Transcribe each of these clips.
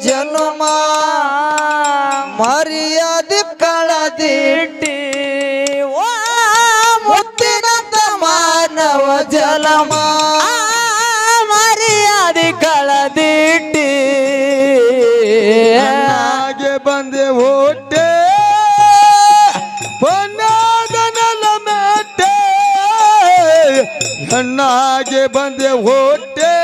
ಜನ್ಮ. ಮರ್ಯಾದೆ ಕಳದಿಟ್ಟಿ ಮುತ್ತಿನಂತ ಮಾನವ ಜಲಮ. ಮರ್ಯಾದೆ ಕಳದಿಟ್ಟಿ ಹಾಗೆ ಬಂದೆ ಹೊಟ್ಟೆ. ಪೊನ್ನಾದನಲ ಮೆಟ್ಟೆ. ಹೆಣ್ಣಾಗೆ ಬಂದೆ ಹೊಟ್ಟೆ.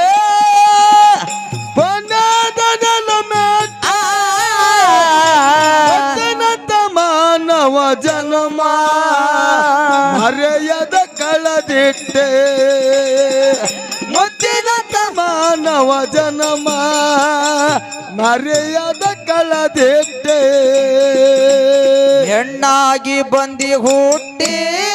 ಮರೆಯದ ಕಳದಿಟ್ಟೆ. ಮುತ್ತಿನ ಮಾನವ ಜನಮ. ಮರೆಯದ ಕಳದಿಟ್ಟೆ. ಹೆಣ್ಣಾಗಿ ಬಂದಿ ಹುಟ್ಟಿ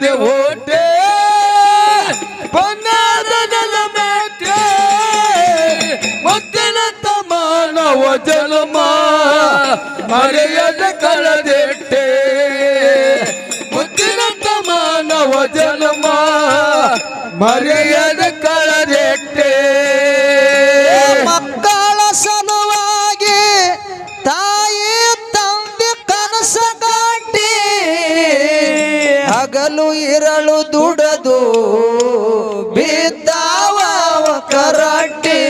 ಹೆಣ್ಣಾಗೆ ಓಟೆ. ಪೊನ್ನಾದ ನೆಲ ಮೆಟ್ಟೆ ಮುತ್ತಿನಂತ ಮಾನವ ಜನ್ಮ. ಮರೆಯದ ಕಳದೆಟ್ಟೆ ಮುತ್ತಿನಂತ ತಮಾನವ ಜನ್ಮ. ಮರೆಯದ ಹಗಲು ಇರಳು ದುಡದು ಬಿದ್ದಾವ ಕರಾಟಿ.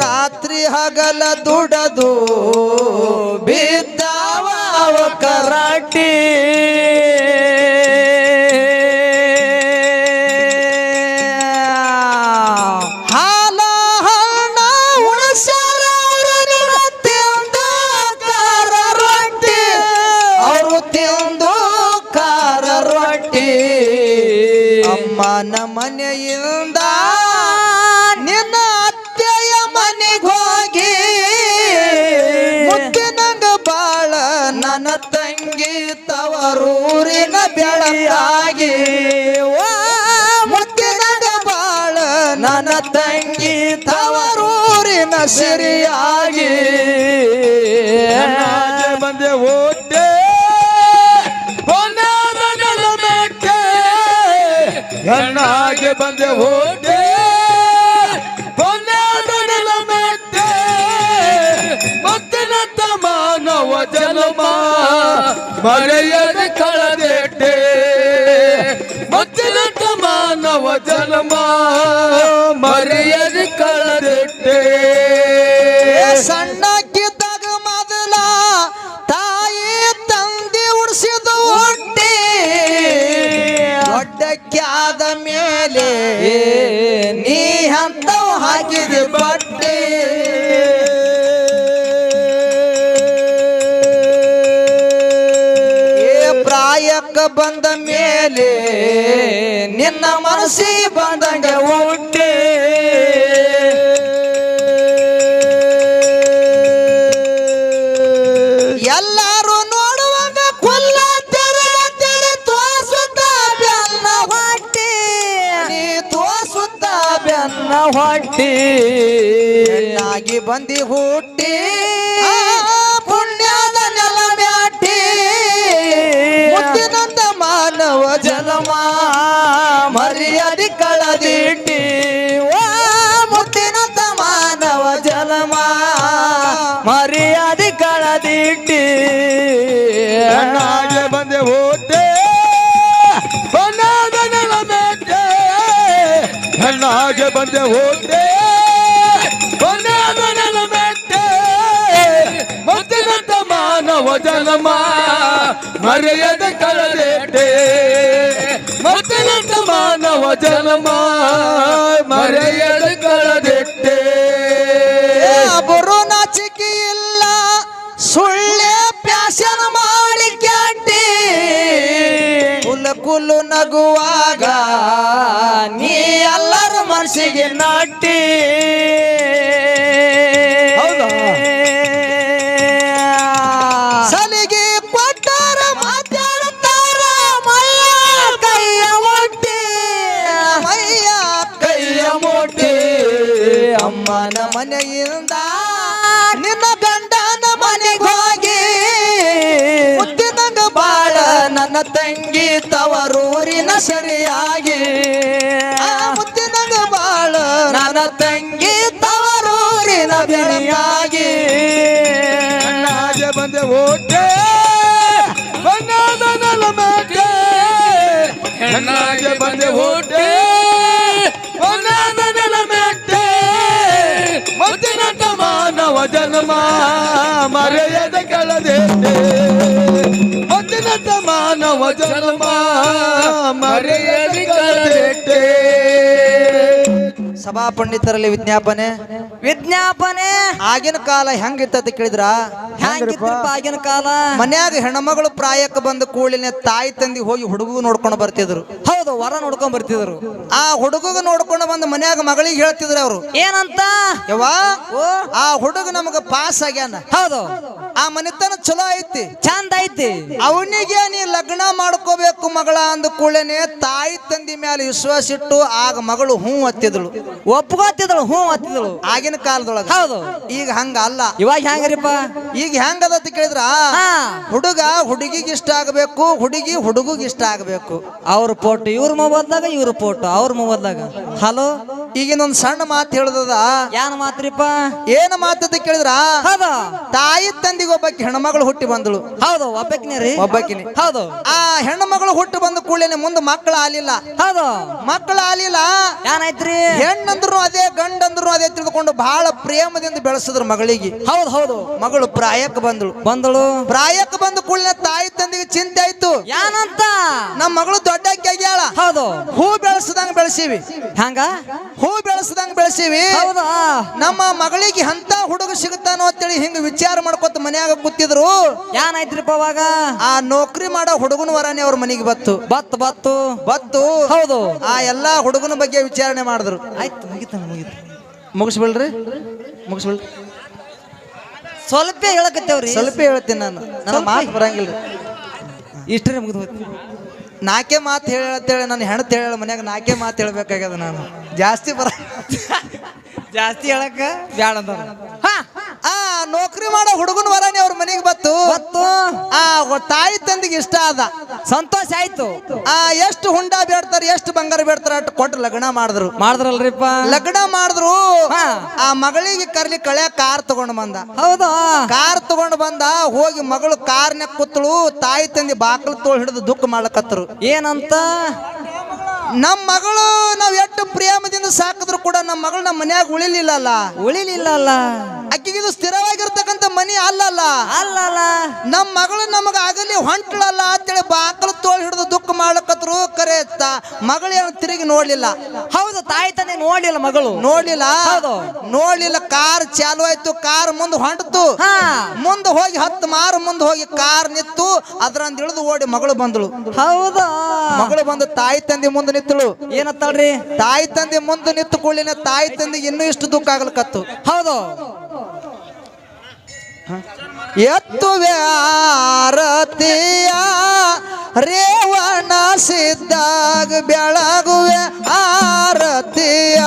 ರಾತ್ರಿ ಹಗಲ ದುಡದು ಬಿದ್ದಾವ ಕರಾಟಿ. ಅಮ್ಮನ ಮನೆಯಿಂದ ನಿನ್ನ ಅತ್ತೆಯ ಮನೆಗೆ ಹೋಗಿ. ನಂಗ ಬಾಳ ನನ್ನ ತಂಗಿ ತವರೂರಿನ ಬೆಳಕಾಗಿ ಮುತ್ತಿನಂಗ ಬಾಳ ನನ್ನ ತಂಗಿ ತವರೂರಿನ ಸಿರಿಯಾಗಿ. ಬಂದೆ ಹೊಟ್ಟೆ ಬಂದೆ ಹೊಟ್ಟೆ ಪೊನ್ನಾದ ನೆಲ ಮತ್ತೆ ಮತ್ತಿನಂತ ಮಾನವ ಜನ್ಮ. ಮರೆಯದೆ ಕಳದೆಟ್ಟೆ. ಮತ್ತಿನಂತ ಮಾನವ ಜನ್ಮ. ಅಂತವ್ ಹಾಕಿದ ಬಟ್ಟೆ. ಪ್ರಾಯಕ್ಕ ಬಂದ ಮೇಲೆ ನಿನ್ನ ಮನಸ್ಸಿ ಹೊಟ್ಟಿ. ಹೆಣ್ಣಾಗಿ ಬಂದಿ ಹುಟ್ಟಿ. ಹೆಣ್ಣಾಗೆ ಬಂದೆ ಹೋದೆ ಬಣ್ಣದ ನೆಲ ಮೆಟ್ಟೆ ಮತ್ತಿನಂತ ಮಾನವ ಜನ್ಮ, ಮರೆಯದ ಕಳೆದೆಟ್ಟೆ. ಮತ್ತಿನಂತ ಮಾನವ ಜನ್ಮ, ಮರೆಯದ ಕಳೆದೆಟ್ಟೆ. ಬರೋ ನಾಚಿಕೆ ಇಲ್ಲ, ಸುಳ್ಳೆ ಪ್ಯಾಶನ ಮಾಡಿ ಕ್ಯಾಟಿ. ಕುಲ ಕುಲು ನಗುವಾಗ ನೀ ಎಲ್ಲರ ಮನಸ್ಸಿಗೆ ನಾಟಿ? ಸಲಿಗೆ ಕೊಟ್ಟಾರ ಮಾತಾಡುತ್ತಾರ ಮೈಯ ಕೈಯ ಮುಟ್ಟಿ. ಮೈಯ ಕೈಯ ಮುಟ್ಟಿ. ಅಮ್ಮನ ಮನೆಯಿಂದ ನಿನ್ನ ಗಂಡನ ಮನೆಗೆ ಹೋಗಿ. ಮುತ್ತಿನಂಗ ಬಾಳ ನನ್ನ ತಂಗಿ ತವರೂರಿನ ಸರಿಯಾಗಿ. ತಂಗಿ ತವರೂರಿನ ಬೆಳೆಯಾಗಿ. ಕಣ್ಣಾಗೆ ಬಂದೆ ಓಟೆ ಬಣ್ಣದ ನಲಮಕ್ಕೆ ಹೆಣ್ಣಾಗೆ ಬಂದೆ ಓಟೆ ಬಣ್ಣದ ನಲಮಕ್ಕೆ ಮಾನವ ಜನ್ಮ ಮರೆಯದ ಕಳೆದೇಟೆ ಮತ್ತಿನ ಮಾನವ ಜನ್ಮ ಮರೆಯದ ಸಭಾ ಪಂಡಿತರಲ್ಲಿ ವಿಜ್ಞಾಪನೆ. ವಿಜ್ಞಾಪನೆ. ಆಗಿನ ಕಾಲ ಹೆಂಗಿತ್ತ ಕೇಳಿದ್ರ? ಹೆಂಗಿತ್ತಪ್ಪ? ಆಗಿನ ಕಾಲ? ಮನ್ಯಾಗ ಹೆಣ್ಮಗಳು ಪ್ರಾಯಕ್ಕೆ ಬಂದ ಕೂಳಿನ ತಾಯಿ ತಂದಿ ಹೋಗಿ ಹುಡುಗು ನೋಡ್ಕೊಂಡು ಬರ್ತಿದ್ರು. ಹೌದು ವರ ನೋಡ್ಕೊಂಡ್ ಬರ್ತಿದ್ರು. ಆ ಹುಡುಗ ನೋಡ್ಕೊಂಡು ಬಂದು ಮನ್ಯಾಗ ಮಗಳಿಗೆ ಹೇಳ್ತಿದ್ರು ಅವರು. ಏನಂತ? ಯವ್ವ ಆ ಹುಡುಗ ನಮಗ ಪಾಸ್ ಆಗ್ಯಾನ. ಹೌದು. ಆ ಮನೆತನ ಚಲೋ ಐತಿ. ಚಂದ ಐತಿ. ಅವನಿಗೆ ನೀ ಲಗ್ನ ಮಾಡ್ಕೋಬೇಕು ಮಗಳ ಅಂದ ಕೂಡಲೇನೆ ತಾಯಿ ತಂದಿ ಮೇಲೆ ವಿಶ್ವಾಸ ಇಟ್ಟು ಆಗ ಮಗಳು ಹೂ ಹತ್ತಿದಳು. ಒಪ್ಕೋತಿದಳು ಹೂ ಹತ್ತಿದಳು. ಆಗಿನ ಕಾಲದೊಳಗ. ಹೌದು. ಈಗ ಹಂಗ ಅಲ್ಲ. ಇವಾಗ ಹೆಂಗ್ರಿಪ್ಪ? ಈಗ ಹೆಂಗದ ಅಂತ ಕೇಳಿದ್ರ? ಹುಡುಗ ಹುಡುಗಿಗೆ ಇಷ್ಟ ಆಗಬೇಕು ಹುಡುಗಿ ಹುಡುಗಿಗೆ ಇಷ್ಟ ಆಗಬೇಕು. ಅವ್ರ ಫೋಟೋ ಇವ್ರ ಮೊಬೈಲ್ದಾಗ ಇವ್ರ ಫೋಟೋ ಅವ್ರ ಮೊಬೈಲ್ದಾಗ. ಹಲೋ ಈಗಿನೊಂದ್ ಸಣ್ಣ ಮಾತು ಹೇಳದ ಏನ್ ಮಾತ್ರಿಪ್ಪ? ಏನ ಮಾತದ ಕೇಳಿದ್ರ? ಹೌದ. ತಾಯಿ ತಂದಿಗೆ ಒಬ್ಬಾಕಿ ಹೆಣ್ಮಗಳು ಹುಟ್ಟಿ ಬಂದಳು. ಹೌದು ಒಬ್ಬಕ್ನೇ ರೀ. ಒಬ್ಬಾಕಿನಿ. ಹೌದು. ಆ ಹೆಣ್ಮಗಳು ಹುಟ್ಟಿ ಬಂದ ಕೂಡಲೇ ಮುಂದೆ ಮಕ್ಕಳು ಆಲಿಲ್ಲ ಹೌದು. ಮಕ್ಕಳು ಆಲಿಲ್ಲ ಏನಾಯ್ತ್ರಿ ಹೆಣ್ಣಂದ್ರು ಅದೇ ಗಂಡಂದ್ರು ಅದೇ ತಿಳ್ಕೊಂಡು ಬಹಳ ಪ್ರೇಮದಿಂದ ಬೆಳೆಸಿದ್ರು ಮಗಳಿಗೆ. ಹೌದು ಹೌದು. ಮಗಳು ಪ್ರಾಯಕ್ಕೆ ಬಂದಳು. ಬಂದಳು. ಪ್ರಾಯಕ್ಕೆ ಬಂದ ಕೂಡಲೇ ತಾಯಿ ತಂದಿಗೆ ಚಿಂತೆ ಆಯ್ತು. ಏನಂತ ನಮ್ಮ ಮಗಳು ದೊಡ್ಡಕ್ಕೆ ಆಗ್ಯಾಳ ಹೌದು. ಹೂ ಬೆಳೆಸದಂಗ್ ಬೆಳೆಸೀವಿ. ಹಂಗ ಹೂ ಬೆಳೆಸದಂಗ್ ಬೆಳೆಸೀವಿ. ಹೌದಾ? ನಮ್ಮ ಮಗಳಿಗೆ ಅಂತ ಹುಡುಗ ಸಿಗುತ್ತಾನೋ ಅಂತೇಳಿ ಹಿಂಗ ವಿಚಾರ ಮಾಡ್ಕೊತ ಮನ್ಯಾಗ ಕೂತಿದ್ರು. ಏನಾಯ್ತ್ರಿಪ್ಪ ಅವಾಗ? ಆ ನೌಕರಿ ಮಾಡೋ ಹುಡುಗನ ವರನೇ ಅವ್ರ ಮನೆಗೆ ಬತ್ತು. ಬತ್ತು ಬತ್ತು. ಬತ್ತು. ಹೌದು. ಆ ಎಲ್ಲಾ ಹುಡುಗನ ಬಗ್ಗೆ ವಿಚಾರಣೆ ಮಾಡಿದ್ರು. ಆಯ್ತು ಮುಗಿತ ಮುಗಿತು. ಮುಗಿಸ್ಬಿಡ್ರಿ. ಮುಗಿಸ್ಬಿಡ್ರಿ. ಸ್ವಲ್ಪ ಹೇಳಕತ್ತೇವ್ರಿ. ಸ್ವಲ್ಪ ಹೇಳ್ತೀನಿ ನಾನು. ನನ್ನ ಮಾತು ಬರಂಗಿಲ್ಲ ಇಷ್ಟೇ ಮುಗಿದು ಹೋಯ್ತು. ನಾಲ್ಕೇ ಮಾತು ಹೇಳತ್ತೇಳಿ ನಾನು ಹೆಣ್ತು ಹೇಳ ಮನ್ಯಾಗ ನಾಕೆ ಮಾತು ಹೇಳ್ಬೇಕಾಗ್ಯದ ನಾನು? ಜಾಸ್ತಿ ಬರ ಜಾಸ್ತಿ ಹೇಳಕ ಬ್ಯಾಡ ಅಂತ ಹಾ ಆ ನೌಕರಿ ಮಾಡೋ ಹುಡುಗನ ವರಾನಿ ಅವ್ರ ಮನೆಗೆ ಬತ್ತು. ಬತ್ತು. ಆ ತಾಯಿ ತಂದಿಗೆ ಇಷ್ಟ ಆದ. ಸಂತೋಷ ಆಯ್ತು. ಆ ಎಷ್ಟು ಹುಂಡ ಎಷ್ಟು ಬಂಗಾರ ಬೇಡ್ತಾರ ಅಷ್ಟು ಕೊಟ್ಟು ಲಗ್ನ ಮಾಡಿದ್ರು. ಮಾಡಿದ್ರಲ್ರಿಪ್ಪ? ಲಗ್ನ ಮಾಡಿದ್ರು. ಆ ಮಗಳಿಗೆ ಕರ್ಲಿ ಕಳ್ಯ ಕಾರ್ ತಗೊಂಡು ಬಂದ. ಹೌದಾ? ಕಾರ್ ತಗೊಂಡು ಬಂದ ಹೋಗಿ ಮಗಳು ಕಾರ್ನ್ಯಾಗ ಕೂತಳು ತಾಯಿ ತಂದಿ ಬಾಕಲ್ ತೋಳ್ ಹಿಡಿದು ದುಃಖ ಮಾಡ್ಲಕತ್ರು. ಏನಂತ? ನಮ್ಮ ಮಗಳು ನಾವ್ ಎಷ್ಟು ಪ್ರೇಮದಿಂದ ಸಾಕಿದ್ರು ಕೂಡ ನಮ್ಮ ಮಗಳು ನಮ್ಮ ಮನ್ಯಾಗ ಉಳಿಲಿಲ್ಲಲ್ಲ. ಉಳಿಲಿಲ್ಲಲ್ಲ. ಅಕ್ಕಿಗಿದು ಇದು ಮನಿ ಅಲ್ಲಲ್ಲ? ಅಲ್ಲಲ್ಲ. ನಮ್ಮ ಮಗಳು ನಮಗ ಆಗಲಿ ಹೊಂಟ್ಳಲ್ಲ ಅಂತೇಳಿ ಬಾಕಲು ತೋಳ್ ಹಿಡಿದು ದುಃಖ ಮಾಡ್ಲಕತ್ರು ಕರೆ ಮಗಳು ಏನು ತಿರುಗಿ ನೋಡ್ಲಿಲ್ಲ. ಹೌದು ತಾಯಿ ತಂದೆ ನೋಡ್ಲಿಲ್ಲ ಮಗಳು. ನೋಡ್ಲಿಲ್ಲ? ಹೌದು. ನೋಡ್ಲಿಲ್ಲ ಕಾರ್ ಚಾಲು ಆಯ್ತು ಕಾರ್ ಮುಂದೆ ಹೊಂಟತು. ಮುಂದೆ ಹೋಗಿ ಹತ್ತು ಮಾರು ಮುಂದೆ ಹೋಗಿ ಕಾರ್ ನಿತ್ತು ಅದ್ರಂದ ಇಳಿದು ಓಡಿ ಮಗಳು ಬಂದಳು. ಹೌದಾ. ಮಗಳು ಬಂದು ತಾಯಿ ತಂದೆ ಮುಂದೆ ನಿತ್ತಳು ಏನತ್ತಾಳ್ರಿ ತಾಯಿ ತಂದೆ ಮುಂದೆ ನಿಂತು ಕೂಡಲಿನ ತಾಯಿ ತಂದೆ ಇನ್ನೂ ಇಷ್ಟು ದುಃಖ ಆಗ್ಲಕತ್ತು. ಹೌದು. ಎತ್ತುವೆ ಆರತಿಯ ರೇವಣ ಸಿದ್ಧಾಗ ಬೆಳಗುವೆ ಆರತಿಯ.